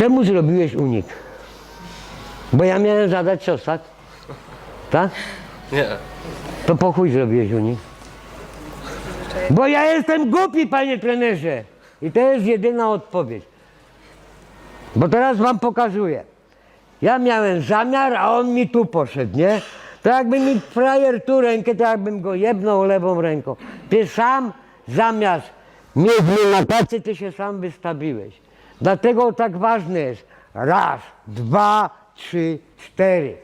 Czemu zrobiłeś unik? Bo ja miałem zadać cios, tak? Tak? Nie. To po chuj zrobiłeś unik. Bo ja jestem głupi, panie trenerze. I to jest jedyna odpowiedź. Bo teraz wam pokazuję. Ja miałem zamiar, a on mi tu poszedł, nie? To jakby mi frajer tu rękę, to jakbym go jebnął lewą ręką. Ty sam zamiast mieć mnie na tacy, ty się sam wystawiłeś. Dlatego tak ważne jest raz, dwa, trzy, cztery.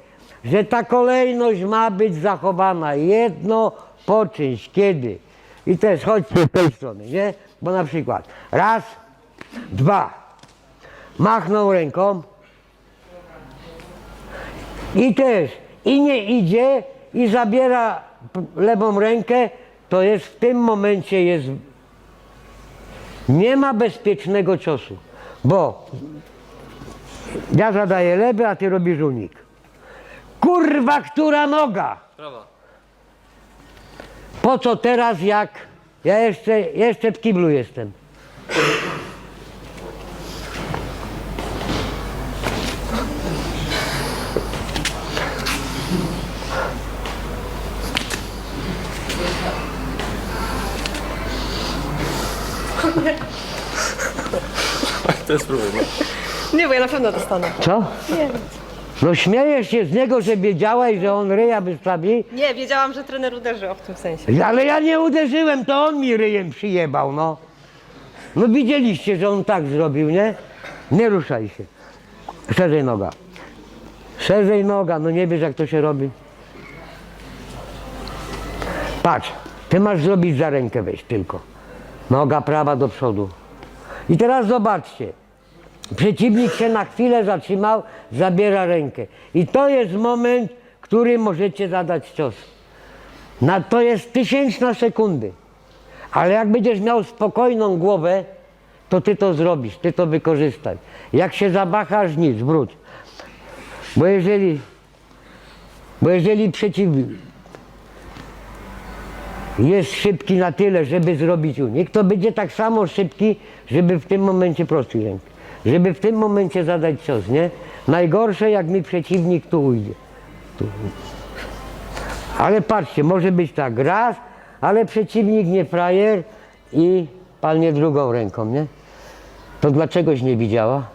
Że ta kolejność ma być zachowana jedno po czymś, kiedy. I też chodźcie z tej strony, nie? Bo na przykład raz, dwa, machnął ręką, i też, i nie idzie, i zabiera lewą rękę, to jest w tym momencie jest. Nie ma bezpiecznego ciosu, bo ja zadaję lewy, a ty robisz unik. Kurwa, która noga? Prawa. Po co teraz, jak ja jeszcze, jeszcze w kiblu jestem? To jest problem. Nie, bo ja na pewno dostanę. Co? No śmiejesz się z niego, że wiedziałeś, że on ryja wystawi, Nie, wiedziałam, że trener uderzył w tym sensie. ale ja nie uderzyłem, to on mi ryjem przyjebał, no. No widzieliście, że on tak zrobił, nie? Nie ruszaj się. Szerzej noga. Szerzej noga, no nie wiesz jak to się robi. Patrz, ty masz zrobić za rękę wejść tylko. Noga prawa do przodu. I teraz zobaczcie. Przeciwnik się na chwilę zatrzymał, zabiera rękę. I to jest moment, który możecie zadać cios. Na, to jest tysięczna sekundy. Ale jak będziesz miał spokojną głowę, to ty to zrobisz, ty to wykorzystaj. Jak się zabachasz, nic, wróć. Bo jeżeli, bo jeżeli przeciwnik jest szybki na tyle, żeby zrobić unik, to będzie tak samo szybki, żeby w tym momencie prostuj rękę. Żeby w tym momencie zadać cios, nie? Najgorsze, jak mi przeciwnik tu ujdzie. Tu. Ale patrzcie, może być tak raz, ale przeciwnik nie frajer i palnie drugą ręką, nie? To dlaczegoś nie widziała?